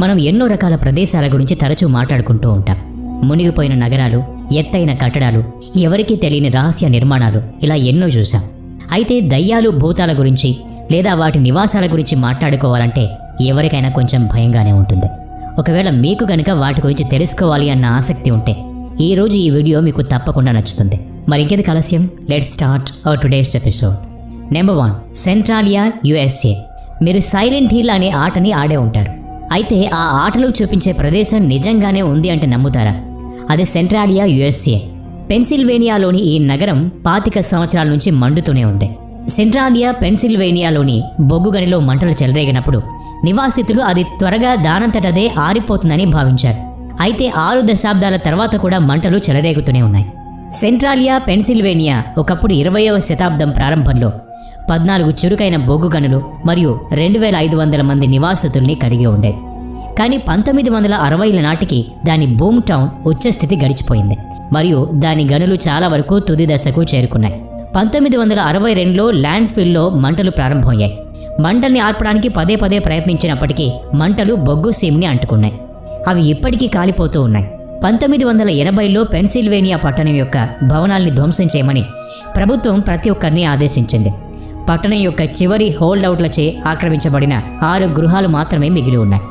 మనం ఎన్నో రకాల ప్రదేశాల గురించి తరచూ మాట్లాడుకుంటూ ఉంటాం. మునిగిపోయిన నగరాలు ఎత్తైన కట్టడాలు ఎవరికీ తెలియని రహస్య నిర్మాణాలు ఇలా ఎన్నో చూశాం. అయితే దయ్యాలు భూతాల గురించి లేదా వాటి నివాసాల గురించి మాట్లాడుకోవాలంటే ఎవరికైనా కొంచెం భయంగానే ఉంటుంది. ఒకవేళ మీకు గనుక వాటి గురించి తెలుసుకోవాలి అన్న ఆసక్తి ఉంటే ఈ రోజు ఈ వీడియో మీకు తప్పకుండా నచ్చుతుంది. మరి ఇంకెందుకు ఆలస్యం? Let start our today's episode number one Centralia USA మీరు సైలెంట్ హీల్ అనే ఆటని ఆడే ఉంటారు. అయితే ఆ ఆటలు చూపించే ప్రదేశం నిజంగానే ఉంది అంటే నమ్ముతారా? అది సెంట్రాలియా యుఎస్ఏ. పెన్సిల్వేనియాలోని ఈ నగరం పాతిక సంవత్సరాల నుంచి మండుతూనే ఉంది. సెంట్రాలియా పెన్సిల్వేనియాలోని బొగ్గు గనిలో మంటలు చెలరేగినప్పుడు నివాసితులు అది త్వరగా దానంతటదే ఆరిపోతుందని భావించారు. అయితే ఆరు దశాబ్దాల తర్వాత కూడా మంటలు చెలరేగుతూనే ఉన్నాయి. సెంట్రాలియా పెన్సిల్వేనియా ఒకప్పుడు ఇరవయవ శతాబ్దం ప్రారంభంలో పద్నాలుగు చురుకైన బొగ్గు గనులు మరియు రెండు వేల ఐదు వందల మంది నివాసితుల్ని కలిగి ఉండేది. కానీ పంతొమ్మిది వందల అరవైల నాటికి దాని బూమ్ టౌన్ ఉచ్చస్థితి గడిచిపోయింది మరియు దాని గనులు చాలా వరకు తుది దశకు చేరుకున్నాయి. పంతొమ్మిది వందల అరవై రెండులో ల్యాండ్ ఫిల్లో మంటలు ప్రారంభమయ్యాయి. మంటల్ని ఆర్పడానికి పదే పదే ప్రయత్నించినప్పటికీ మంటలు బొగ్గు సీమ్ని అంటుకున్నాయి. అవి ఇప్పటికీ కాలిపోతూ ఉన్నాయి. పంతొమ్మిది వందల ఎనభైలో పెన్సిల్వేనియా పట్టణం యొక్క భవనాల్ని ధ్వంసం చేయమని ప్రభుత్వం ప్రతి ఒక్కరిని ఆదేశించింది. పట్టణం యొక్క చివరి హోల్డౌట్లచే ఆక్రమించబడిన ఆరు గృహాలు మాత్రమే మిగిలి ఉన్నాయి.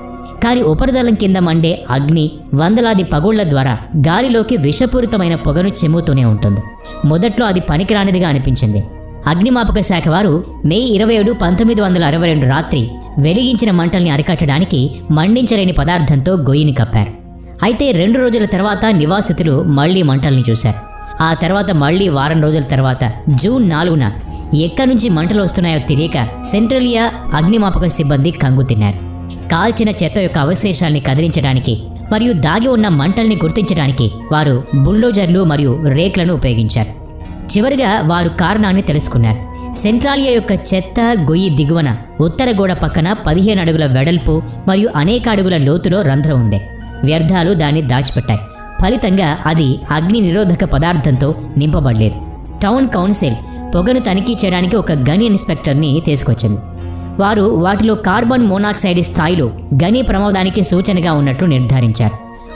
కానీ ఉపరితలం కింద మండే అగ్ని వందలాది పగుళ్ళ ద్వారా గాలిలోకి విషపూరితమైన పొగను చెమ్ముతూనే ఉంటుంది. మొదట్లో అది పనికిరానిదిగా అనిపించింది. అగ్నిమాపక శాఖ వారు మే ఇరవై ఏడు పంతొమ్మిది వందల అరవై రెండు రాత్రి వెలిగించిన మంటల్ని అరికట్టడానికి మండించలేని పదార్థంతో గొయ్యిని కప్పారు. అయితే రెండు రోజుల తర్వాత నివాసితులు మళ్ళీ మంటల్ని చూశారు. ఆ తర్వాత మళ్ళీ వారం రోజుల తర్వాత జూన్ నాలుగున ఎక్కడి నుంచి మంటలు వస్తున్నాయో తెలియక సెంట్రలియా అగ్నిమాపక సిబ్బంది కంగు తిన్నారు. కాల్చిన చెత్త యొక్క అవశేషాల్ని కదిలించడానికి మరియు దాగి ఉన్న మంటల్ని గుర్తించడానికి వారు బుల్డోజర్లు మరియు రేక్లను ఉపయోగించారు. చివరిగా వారు కారణాన్ని తెలుసుకున్నారు. సెంట్రాలియా యొక్క చెత్త గొయ్యి దిగువన ఉత్తర గోడ పక్కన పదిహేను అడుగుల వెడల్పు మరియు అనేక అడుగుల లోతులో రంధ్రం ఉంది. వ్యర్థాలు దాన్ని దాచిపెట్టాయి. ఫలితంగా అది అగ్ని నిరోధక పదార్థంతో నింపబడలేదు. టౌన్ కౌన్సిల్ పొగను తనిఖీ చేయడానికి ఒక గని ఇన్స్పెక్టర్ని తీసుకొచ్చింది. వారు వాటిలో కార్బన్ మోనాక్సైడ్ స్థాయిలు గని ప్రమాదానికి సూచనగా ఉన్నట్లు నిర్ధారించారు.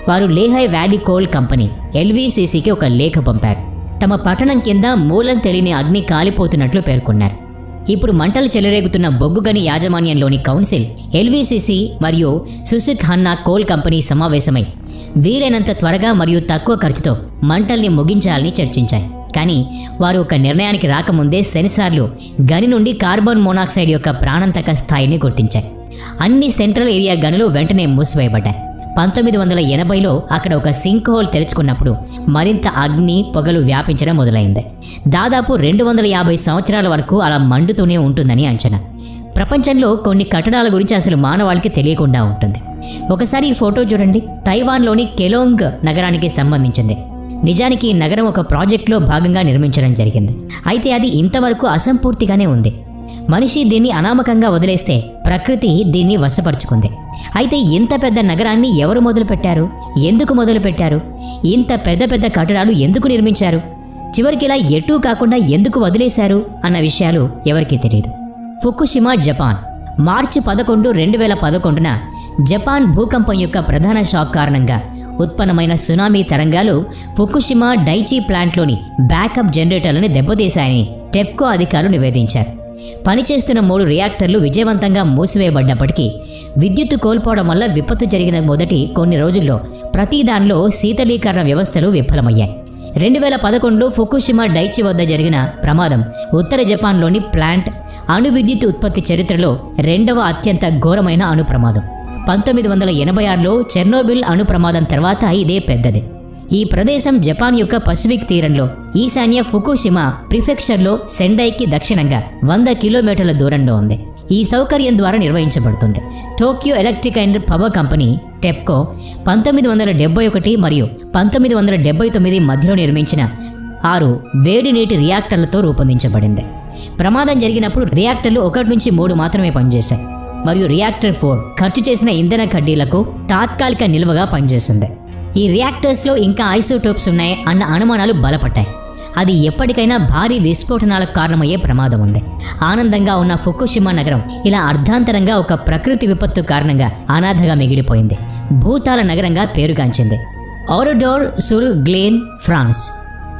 వారు లేహై వ్యాలీ కోల్ కంపెనీ ఎల్వీసీసీకి ఒక లేఖ పంపారు. తమ పట్టణం కింద మూలం తెలియని అగ్ని కాలిపోతున్నట్లు పేర్కొన్నారు. ఇప్పుడు మంటలు చెలరేగుతున్న బొగ్గు గని యాజమాన్యంలోని కౌన్సిల్ ఎల్వీసీసీ మరియు సుసిక్ హన్నా కోల్ కంపెనీ సమావేశమై వీలైనంత త్వరగా మరియు తక్కువ ఖర్చుతో మంటల్ని ముగించాలని చర్చించాయి. కానీ వారు ఒక నిర్ణయానికి రాకముందే సెన్సార్లు గని నుండి కార్బన్ మోనాక్సైడ్ యొక్క ప్రాణాంతక స్థాయిని గుర్తించాయి. అన్ని సెంట్రల్ ఏరియా గనులు వెంటనే మూసివేయబడ్డాయి. పంతొమ్మిది వందల ఎనభైలో అక్కడ ఒక సింక్ హోల్ తెరుచుకున్నప్పుడు మరింత అగ్ని పొగలు వ్యాపించడం మొదలైంది. దాదాపు రెండు వందల యాభై సంవత్సరాల వరకు అలా మండుతూనే ఉంటుందని అంచనా. ప్రపంచంలో కొన్ని కట్టడాల గురించి అసలు మానవాళికి తెలియకుండా ఉంటుంది. ఒకసారి ఈ ఫోటో చూడండి. తైవాన్లోని కెలోంగ్ నగరానికి సంబంధించింది. నిజానికి ఈ నగరం ఒక ప్రాజెక్టులో భాగంగా నిర్మించడం జరిగింది. అయితే అది ఇంతవరకు అసంపూర్తిగానే ఉంది. మనిషి దీన్ని అనామకంగా వదిలేస్తే ప్రకృతి దీన్ని వశపరుచుకుంది. అయితే ఇంత పెద్ద నగరాన్ని ఎవరు మొదలుపెట్టారు? ఎందుకు మొదలుపెట్టారు? ఇంత పెద్ద పెద్ద కట్టడాలు ఎందుకు నిర్మించారు? చివరికి ఇలా ఎటూ కాకుండా ఎందుకు వదిలేశారు? అన్న విషయాలు ఎవరికీ తెలియదు ఫుకుషిమా జపాన్. మార్చి పదకొండు రెండు వేల పదకొండున జపాన్ భూకంపం యొక్క ప్రధాన షాక్ కారణంగా ఉత్పన్నమైన సునామీ తరంగాలు ఫుకుషిమా డైచి ప్లాంట్లోని బ్యాకప్ జనరేటర్లను దెబ్బతీశాయని టెప్కో అధికారులు నివేదించారు. పనిచేస్తున్న మూడు రియాక్టర్లు విజయవంతంగా మూసివేయబడ్డప్పటికీ విద్యుత్తు కోల్పోవడం వల్ల విపత్తు జరిగిన మొదటి కొన్ని రోజుల్లో ప్రతి దానిలో శీతలీకరణ వ్యవస్థలు విఫలమయ్యాయి. రెండు వేల పదకొండులో ఫుకుషిమా డైచి వద్ద జరిగిన ప్రమాదం ఉత్తర జపాన్లోని ప్లాంట్ అణు విద్యుత్ ఉత్పత్తి చరిత్రలో రెండవ అత్యంత ఘోరమైన అణు ప్రమాదం పంతొమ్మిది వందల ఎనభై ఆరులో చెర్నోబిల్ అణు ప్రమాదం తర్వాత ఇదే పెద్దది. ఈ ప్రదేశం జపాన్ యొక్క పసిఫిక్ తీరంలో ఈశాన్య ఫుకుషిమా ప్రిఫెక్చర్లో సెండైకి దక్షిణంగా వంద కిలోమీటర్ల దూరంలో ఉంది. ఈ సౌకర్యం ద్వారా నిర్వహించబడుతుంది. Tokyo Electric and Power Company TEPCO పంతొమ్మిది వందల డెబ్బై ఒకటి మరియు పంతొమ్మిది వందల డెబ్బై తొమ్మిది మధ్యలో నిర్మించిన ఆరు వేడి నీటి రియాక్టర్లతో రూపొందించబడింది. ప్రమాదం జరిగినప్పుడు రియాక్టర్లు ఒకటి నుంచి మూడు మాత్రమే పనిచేశాయి. మరియు రియాక్టర్ ఫోర్ ఖర్చు చేసిన ఇంధన కడ్డీలకు తాత్కాలిక నిల్వగా పనిచేస్తుంది. ఈ రియాక్టర్స్లో ఇంకా ఐసోటోప్స్ ఉన్నాయి అన్న అనుమానాలు బలపడ్డాయి. అది ఎప్పటికైనా భారీ విస్ఫోటనాలకు కారణమయ్యే ప్రమాదం ఉంది. ఆనందంగా ఉన్న ఫుకుషిమా నగరం ఇలా అర్ధాంతరంగా ఒక ప్రకృతి విపత్తు కారణంగా అనాథగా మిగిలిపోయింది. భూతాల నగరంగా పేరుగాంచింది. Oradour sur Glane France.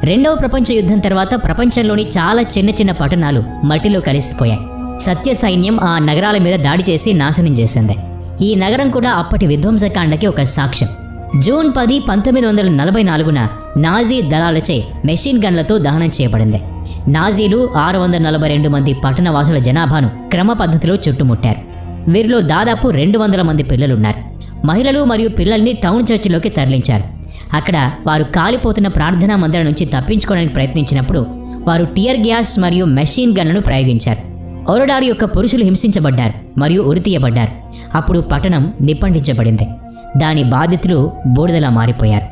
రెండవ ప్రపంచ యుద్ధం తర్వాత ప్రపంచంలోని చాలా చిన్న చిన్న పట్టణాలు మట్టిలో కలిసిపోయాయి. సత్య సైన్యం ఆ నగరాల మీద దాడి చేసి నాశనం చేసింది. ఈ నగరం కూడా అప్పటి విధ్వంసకాండకి ఒక సాక్ష్యం. జూన్ పది పంతొమ్మిది వందల నలభై నాలుగున నాజీ దళాలచే మెషిన్ గన్లతో దహనం చేయబడింది. నాజీలు ఆరు వందల నలభై రెండు మంది పట్టణవాసుల జనాభాను క్రమ పద్ధతిలో చుట్టుముట్టారు. వీరిలో దాదాపు రెండు వందల మంది పిల్లలున్నారు. మహిళలు మరియు పిల్లల్ని టౌన్ చర్చిలోకి తరలించారు. అక్కడ వారు కాలిపోతున్న ప్రార్థనా మందిరం నుంచి తప్పించుకోవడానికి ప్రయత్నించినప్పుడు వారు టియర్ గ్యాస్ మరియు మెషిన్ గన్లను ప్రయోగించారు. ఓరడారు యొక్క పురుషులు హింసించబడ్డారు మరియు ఉరితీయబడ్డారు. అప్పుడు పట్టణం నిప్పండించబడింది. దాని బాధితులు బూడిదలా మారిపోయారు.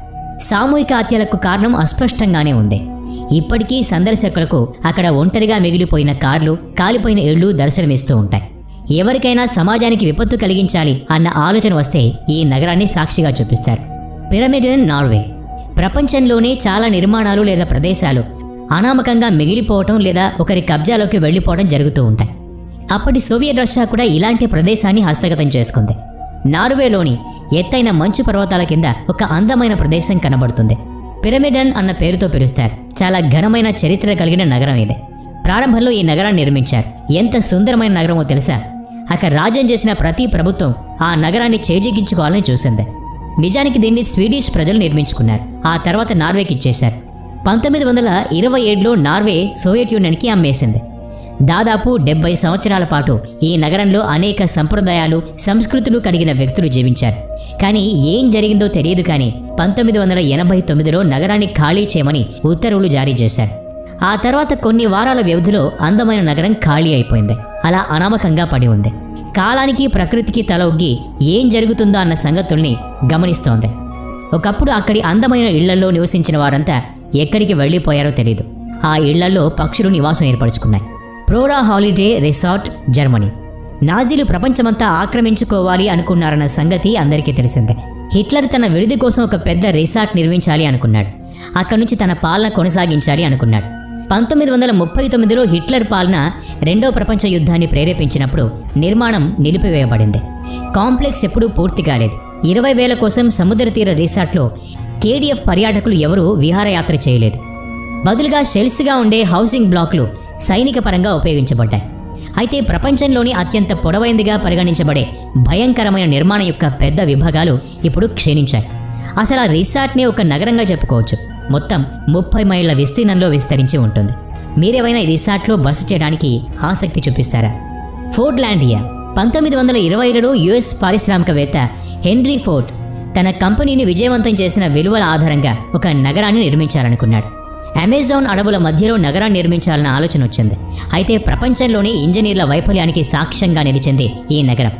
సామూహిక హత్యలకు కారణం అస్పష్టంగానే ఉంది. ఇప్పటికీ సందర్శకులకు అక్కడ ఒంటరిగా మిగిలిపోయిన కార్లు కాలిపోయిన ఇళ్ళు దర్శనమిస్తూ ఉంటాయి. ఎవరికైనా సమాజానికి విపత్తు కలిగించాలి అన్న ఆలోచన వస్తే ఈ నగరాన్ని సాక్షిగా చూపిస్తారు. Pyramid in Norway. ప్రపంచంలోనే చాలా నిర్మాణాలు లేదా ప్రదేశాలు అనామకంగా మిగిలిపోవటం లేదా ఒకరి కబ్జాలోకి వెళ్ళిపోవడం జరుగుతూ ఉంటాయి. అప్పటి సోవియట్ రష్యా కూడా ఇలాంటి ప్రదేశాన్ని హస్తగతం చేసుకుంది. నార్వేలోని ఎత్తైన మంచు పర్వతాల కింద ఒక అందమైన ప్రదేశం కనబడుతుంది. పిరమిడన్ అన్న పేరుతో పిలుస్తారు. చాలా ఘనమైన చరిత్ర కలిగిన నగరం ఇది. ప్రారంభంలో ఈ నగరాన్ని నిర్మించారు. ఎంత సుందరమైన నగరమో తెలుసా? అక్కడ రాజ్యం చేసిన ప్రతి ప్రభుత్వం ఆ నగరాన్ని చేజిక్కించుకోవాలని చూసింది. నిజానికి దీన్ని స్వీడిష్ ప్రజలు నిర్మించుకున్నారు. ఆ తర్వాత నార్వేకి ఇచ్చేశారు. పంతొమ్మిది వందల ఇరవై ఏడులో నార్వే సోవియట్ యూనియన్కి అమ్మేసింది. దాదాపు డెబ్బై సంవత్సరాల పాటు ఈ నగరంలో అనేక సంప్రదాయాలు సంస్కృతులు కలిగిన వ్యక్తులు జీవించారు. కానీ ఏం జరిగిందో తెలియదు కానీ పంతొమ్మిది వందల ఎనభై తొమ్మిదిలో నగరాన్ని ఖాళీ చేయమని ఉత్తర్వులు జారీ చేశారు. ఆ తర్వాత కొన్ని వారాల వ్యవధిలో అందమైన నగరం ఖాళీ అయిపోయింది. అలా అనామకంగా పడి ఉంది. కాలానికి ప్రకృతికి తల ఒగ్గి ఏం జరుగుతుందో అన్న సంగతుల్ని గమనిస్తోంది. ఒకప్పుడు అక్కడి అందమైన ఇళ్ళలో నివసించిన వారంతా ఎక్కడికి వెళ్ళిపోయారో తెలియదు ఆ ఇళ్ళలో పక్షులు నివాసం ఏర్పరచుకున్నాయి. Prora holiday resort Germany. నాజీలు ప్రపంచమంతా ఆక్రమించుకోవాలి అనుకున్నారన్న సంగతి అందరికీ తెలిసిందే. హిట్లర్ తన విడిది కోసం ఒక పెద్ద రిసార్ట్ నిర్మించాలి అనుకున్నాడు. అక్కడి నుంచి తన పాలన కొనసాగించాలి అనుకున్నాడు. పంతొమ్మిది వందల ముప్పై తొమ్మిదిలో హిట్లర్ పాలన రెండో ప్రపంచ యుద్ధాన్ని ప్రేరేపించినప్పుడు నిర్మాణం నిలిపివేయబడింది. కాంప్లెక్స్ ఎప్పుడూ పూర్తి కాలేదు. ఇరవై వేల కోసం సముద్ర తీర రిసార్ట్లో కేడీఎఫ్ పర్యాటకులు ఎవరూ విహారయాత్ర చేయలేదు. బదులుగా షెల్స్గా ఉండే హౌసింగ్ బ్లాక్లు సైనిక పరంగా ఉపయోగించబడ్డాయి. అయితే ప్రపంచంలోని అత్యంత పొడవైందిగా పరిగణించబడే భయంకరమైన నిర్మాణం యొక్క పెద్ద విభాగాలు ఇప్పుడు క్షీణించాయి. అసలు ఆ రిసార్ట్ని ఒక నగరంగా చెప్పుకోవచ్చు. మొత్తం ముప్పై మైళ్ళ విస్తీర్ణంలో విస్తరించి ఉంటుంది. మీరేమైనా ఈ రిసార్ట్లో బస చేయడానికి ఆసక్తి చూపిస్తారా? ఫోర్డ్లాండియా పంతొమ్మిది వందల ఇరవై ఏడులో యుఎస్ పారిశ్రామికవేత్త హెన్రీ ఫోర్డ్ తన కంపెనీని విజయవంతం చేసిన విలువల ఆధారంగా ఒక నగరాన్ని నిర్మించాలనుకున్నాడు. అమెజాన్ అడవుల మధ్యలో నగరాన్ని నిర్మించాలన్న ఆలోచన వచ్చింది. అయితే ప్రపంచంలోనే ఇంజనీర్ల వైఫల్యానికి సాక్ష్యంగా నిలిచింది ఈ నగరం.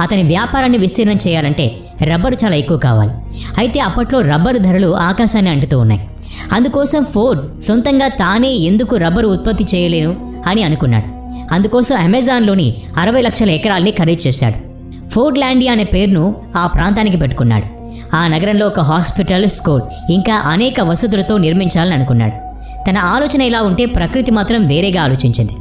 అతని వ్యాపారాన్ని విస్తీర్ణం చేయాలంటే రబ్బరు చాలా ఎక్కువ కావాలి. అయితే అప్పట్లో రబ్బరు ధరలు ఆకాశాన్ని అంటుతూ ఉన్నాయి. అందుకోసం ఫోర్డ్ సొంతంగా తానే ఎందుకు రబ్బరు ఉత్పత్తి చేయలేను అని అనుకున్నాడు. అందుకోసం అమెజాన్లోని అరవై లక్షల ఎకరాల్ని ఖరీదు చేశాడు. ఫోర్డ్ ల్యాండియా అనే పేరును ఆ ప్రాంతానికి పెట్టుకున్నాడు. ఆ నగరంలో ఒక హాస్పిటల్ స్కూల్ ఇంకా అనేక వసతులతో నిర్మించాలని అనుకున్నాడు. తన ఆలోచన ఇలా ఉంటే ప్రకృతి మాత్రం వేరేగా ఆలోచించింది.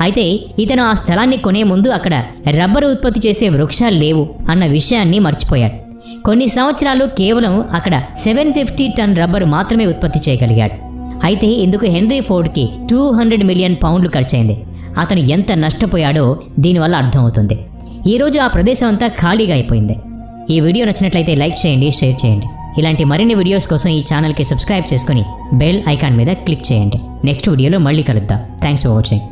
అయితే ఇతను ఆ స్థలాన్ని కొనే ముందు అక్కడ రబ్బరు ఉత్పత్తి చేసే వృక్షాలు లేవు అన్న విషయాన్ని మర్చిపోయాడు. కొన్ని సంవత్సరాలు కేవలం అక్కడ సెవెన్ ఫిఫ్టీ టన్ రబ్బరు మాత్రమే ఉత్పత్తి చేయగలిగాడు. అయితే ఇందుకు హెన్రీ ఫోర్డ్కి టూ హండ్రెడ్ మిలియన్ పౌండ్లు ఖర్చయింది. అతను ఎంత నష్టపోయాడో దీనివల్ల అర్థమవుతుంది. ఈరోజు ఆ ప్రదేశం అంతా ఖాళీగా అయిపోయింది. ఈ వీడియో నచ్చినట్లయితే లైక్ చేయండి షేర్ చేయండి. ఇలాంటి మరిన్ని వీడియోస్ కోసం ఈ ఛానల్కి సబ్స్క్రైబ్ చేసుకుని బెల్ ఐకాన్ మీద క్లిక్ చేయండి. నెక్స్ట్ వీడియోలో మళ్ళీ కలుద్దాం. Thanks for watching.